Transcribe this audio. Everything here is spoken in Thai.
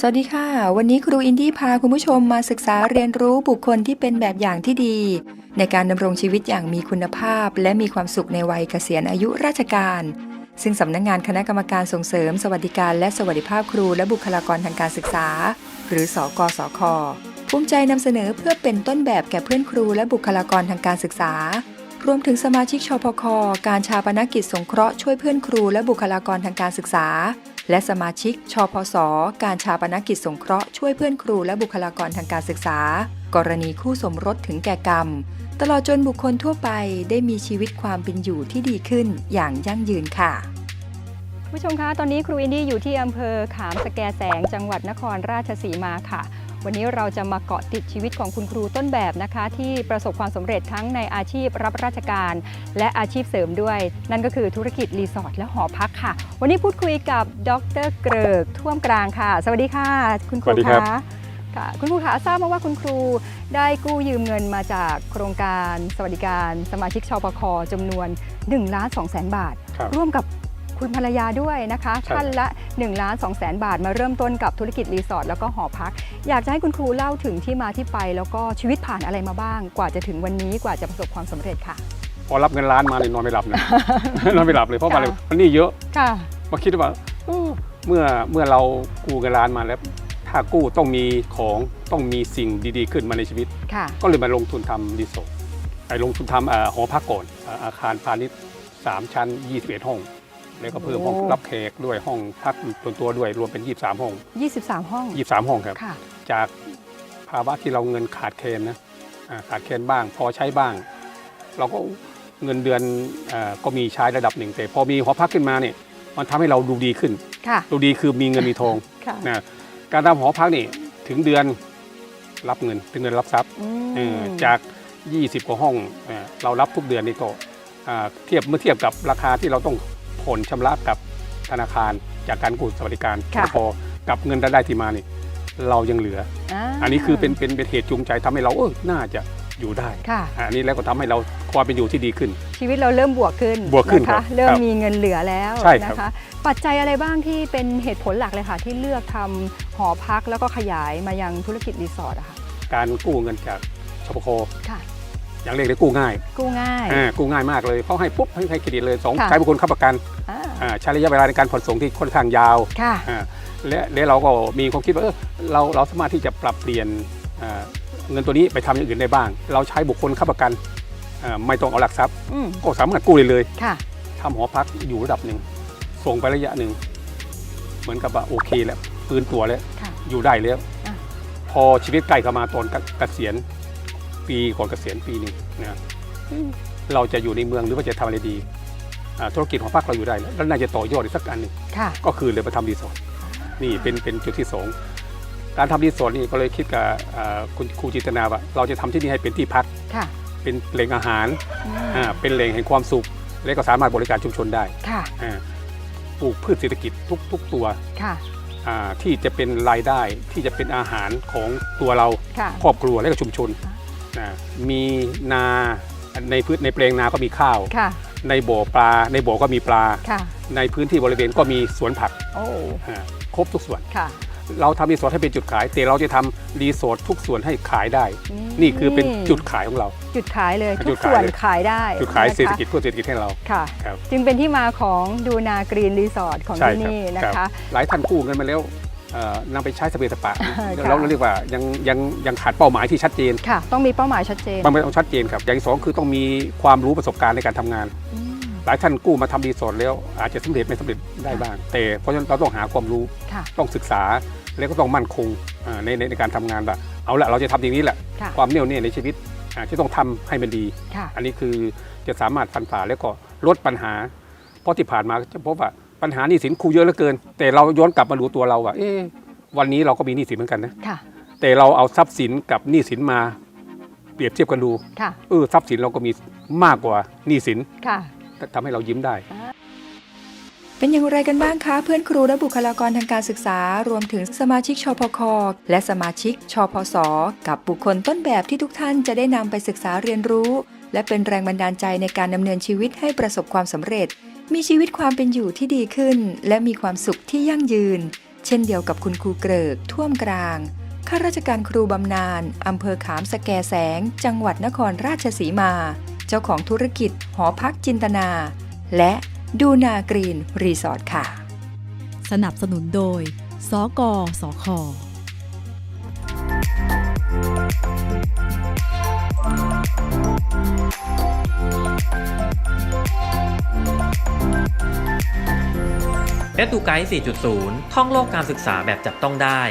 สวัสดีค่ะ วันนี้ครูอินดี้พาคุณผู้ชมมาศึกษาเรียนรู้บุคคลที่เป็นแบบอย่างที่ดี ในการดำรงชีวิตอย่างมีคุณภาพ และมีความสุขในวัยเกษียณอายุราชการ ซึ่งสำนักงานคณะกรรมการส่งเสริม สวัสดิการและสวัสดิภาพครูและบุคลากรทางการศึกษา หรือสกสคภูมิใจนำเสนอเพื่อเป็นต้นแบบแก่เพื่อนครูและบุคลากรทางการศึกษารวมถึงสมาชิกชพค การชาปนกิจสงเคราะห์ช่วยเพื่อนครูและบุคลากรทางการศึกษา และสมาชิก ชพสการชาปนกิจสงเคราะห์ช่วยเพื่อนครูและบุคลากรทางการศึกษา กรณีคู่สมรสถึงแก่กรรม ตลอดจนบุคคลทั่วไปได้มีชีวิตความเป็นอยู่ที่ดีขึ้นอย่างยั่งยืนค่ะผู้ชมคะ ตอนนี้ครูอินดี้อยู่ที่อำเภอขามสแกแสง จังหวัดนครราชสีมาค่ะ วันนี้เราจะมาเกาะติดชีวิตของคุณครูต้นแบบนะคะ ที่ประสบความสำเร็จทั้งในอาชีพรับราชการ และอาชีพเสริมด้วย นั่นก็คือธุรกิจรีสอร์ทและหอพักค่ะ วันนี้พูดคุยกับดรเกริกท่วมกลางค่ะ สวัสดีค่ะ คุณครูสวัสดีครับคะค่ะคุณครูคะทราบมาว่าคุณครูได้กู้ยืมเงินมาจากโครงการ สวัสดิการ สมาชิกชปคจำนวน1ล้าน2แสนบาทครับร่วมกับ คุณภรรยาด้วยนะคะใช่ท่านละ1ล้าน2แสนบาทมาเริ่มต้นกับธุรกิจรีสอร์ทแล้วก็หอพัก อยากจะให้คุณครูเล่าถึงที่มาที่ไป แล้วก็ชีวิตผ่านอะไรมาบ้าง กว่าจะถึงวันนี้กว่าจะประสบความสำเร็จค่ะ พอรับเงินล้านมาเลยนอนไม่หลับนะนอนไม่หลับเลยเพราะค่ะว่าอะไรมันหนี่เยอะค่ะมาคิดว่าเออเมื่อเมื่อเรากู้เงินล้านมาแล้ว ถ้ากู้ต้องมีของต้องมีสิ่งดีๆ ขึ้นมาในชีวิตค่ะก็เลยมาลงทุนทำรีสอร์ทไปลงทุนทำเอ่อหอพักก่อนเอ่ออาคารพาณิชย์3ชั้น 21 ห้อง แล้วก็เพิ่มห้องโอ้รับแขกด้วยห้องพักส่วนตัวด้วยรวมเป็น 23 ห้อง 23 ห้อง 23 ห้องครับค่ะ จากภาวะที่เราเงินขาดแคลนนะอ่าขาดแคลนบ้าง พอใช้บ้าง เราก็เงินเดือนเออก็มีใช้ระดับหนึ่งแต่พอมีหอพักขึ้นมาเนี่ยมันทำให้เราดูดีขึ้น ค่ะ ดูดีคือมีเงินมีทองค่ะนะการทำหอพักนี่ถึงเดือนรับเงินถึงเดือนรับทรัพย์ อืม เออจาก 20 กว่าห้องเออเรารับทุกเดือนนี่ก็อ่าเทียบเมื่อเทียบกับราคาที่เราต้อง ผ่อนชำระกับธนาคารจากการกู้สวัสดิการค่ะ พอกับเงินรายได้ที่มานี่เรายังเหลือาอันนี้คือเป็นเป็นเป็นเหตุจูงใจทำให้เราเออน่าจะอยู่ได้ค่ะ อะอันนี้แล้วก็ทำให้เราความเป็นอยู่ที่ดีขึ้น ชีวิตเราเริ่มบวกขึ้นบวกขึ้นนะครัคะบเริ่มครับมีเงินเหลือแล้วใช่ครับ นะคะ ปัจจัยอะไรบ้างที่เป็นเหตุผลหลักเลยค่ะ ที่เลือกทำหอพักแล้วก็ขยายมายังธุรกิจรีสอร์ทอะค่ะการกู้เงินจากชปคค่ะ อย่างเรียกได้กู้ง่ายกู้ง่ายอ่ากู้ง่ายมากเลยเขาให้ปุ๊บให้ให้เครดิตเลยสองค่ะ ใช้บุคคลค้ำประกันอ่าอ่าใช้ระยะเวลาในการผ่อนส่งที่ค่อนข้างยาวค่ะ อ่าและและเราก็มีความคิดว่าเออเราเราสามารถที่จะปรับเปลี่ยนอ่าเงินตัวนี้ไปทำอย่างอื่นได้บ้าง เราใช้บุคคลค้ำประกันอ่าไม่ต้องเอาหลักทรัพย์อืมก็สามารถกู้เลยเลย ค่ะ ทำหอพักอยู่ระดับหนึ่ง ส่งไประยะหนึ่ง เหมือนกับว่าโอเคแล้วปืนตัวแล้ว ค่ะ อยู่ได้แล้ว อะ พอชีวิตใกล้เข้ามาตอนเกเกษียณ ปีก่อนเกษียณปีหนึ่งนะเราจะอยู่ในเมืองหรือว่าจะทำอะไรดีอ่าธุรกิจของพักเราอยู่ได้แล้วแล้วน่าจะต่อยอดอีกสักอันหนึ่งค่ะก็คือเลยมาทำรีสอร์ทนี่เป็นเป็นจุดที่สองการทำรีสอร์ทนี่ก็เลยคิดกับอ่าคุณครูจิตนาว่า เราจะทำที่นี่ให้เป็นที่พักค่ะเป็นแหล่งอาหารอืมอ่าเป็นแหล่งแห่งความสุข และก็สามารถบริการชุมชนได้ค่ะอ่าปลูกพืชเศรษฐกิจทุกทุกตัวค่ะอ่าที่จะเป็นรายได้ที่จะเป็นอาหารของตัวเราค่ะครอบครัวและก็ชุมชน นะมีนาในพืชในแปลงนาก็มีข้าว ค่ะ ในบ่อปลา ในบ่อก็มีปลา ค่ะ ในพื้นที่บริเวณก็มีสวนผักโอ้ อ่าครบทุกส่วน ค่ะ เราทำรีสอร์ทให้เป็นจุดขาย แต่เราจะทำรีสอร์ททุกส่วนให้ขายได้ นี่คือเป็นจุดขายของเรา จุดขายเลยจุทุกดขายส่วนเลย ขายได้จุดขายนะคะเศรษฐกิจเพื่อเศรษฐกิจให้เราค่ะ ครับจึงเป็นที่มาของดูนากรีนรีสอร์ทของใช่ที่ครับนี่นะครัคะ บหลายท่านกู้เงินมาแล้วเอ่อ นำไปใช้สเปรย์สปะค่ะเราเรียกว่ายังยังยังขาดเป้าหมายที่ชัดเจนค่ะต้องมีเป้าหมายชัดเจนบางไม่ต้องชัดเจนครับอย่างที่สองคือต้องมีความรู้ประสบการณ์ในการทำงานอืมหลายท่านกู้มาทำรีสอร์ทแล้วอาจจะสำเร็จไม่สำเร็จได้บ้าง แต่เพราะฉะนั้นเราต้องหาความรู้ค่ะต้องศึกษาแล้วก็ต้องมั่นคงอ่าในในในการทำงานว่าเอาละเราจะทำอย่างนี้แหละค่ะความแน่วแน่ในชีวิตอ่าที่ต้องทำให้มันดีค่ะอันนี้คือจะสามารถฟันฝ่าแล้วก็ลดปัญหา เพราะที่ผ่านมาจะพบว่า ปัญหาหนี้สินครูเยอะเหลือเกิน แต่เราย้อนกลับมาดูตัวเราว่าเอ๊ะวันนี้เราก็มีหนี้สินเหมือนกันนะค่ะแต่เราเอาทรัพย์สินกับหนี้สินมาเปรียบเทียบกันดูค่ะเออทรัพย์สินเราก็มีมากกว่าหนี้สินค่ะทำให้เรายิ้มได้ เป็นอย่างไรกันบ้างคะเพื่อนครูและบุคลากรทางการศึกษา รวมถึงสมาชิกชพค และสมาชิกชพส กับบุคคลต้นแบบที่ทุกท่านจะได้นำไปศึกษาเรียนรู้ และเป็นแรงบันดาลใจในการดำเนินชีวิตให้ประสบความสำเร็จ มีชีวิตความเป็นอยู่ที่ดีขึ้น และมีความสุขที่ยั่งยืน เช่นเดียวกับคุณครูเกริกท่วมกลางข้าราชการครูบำนาญอำเภอขามสแกแสง จังหวัดนครราชสีมา เจ้าของธุรกิจ หอพักจินตนา และดูนากรีนรีสอร์ทค่ะ สนับสนุนโดย สกสค และดูไกด์4.0 ท่องโลกการศึกษาแบบจับต้องได้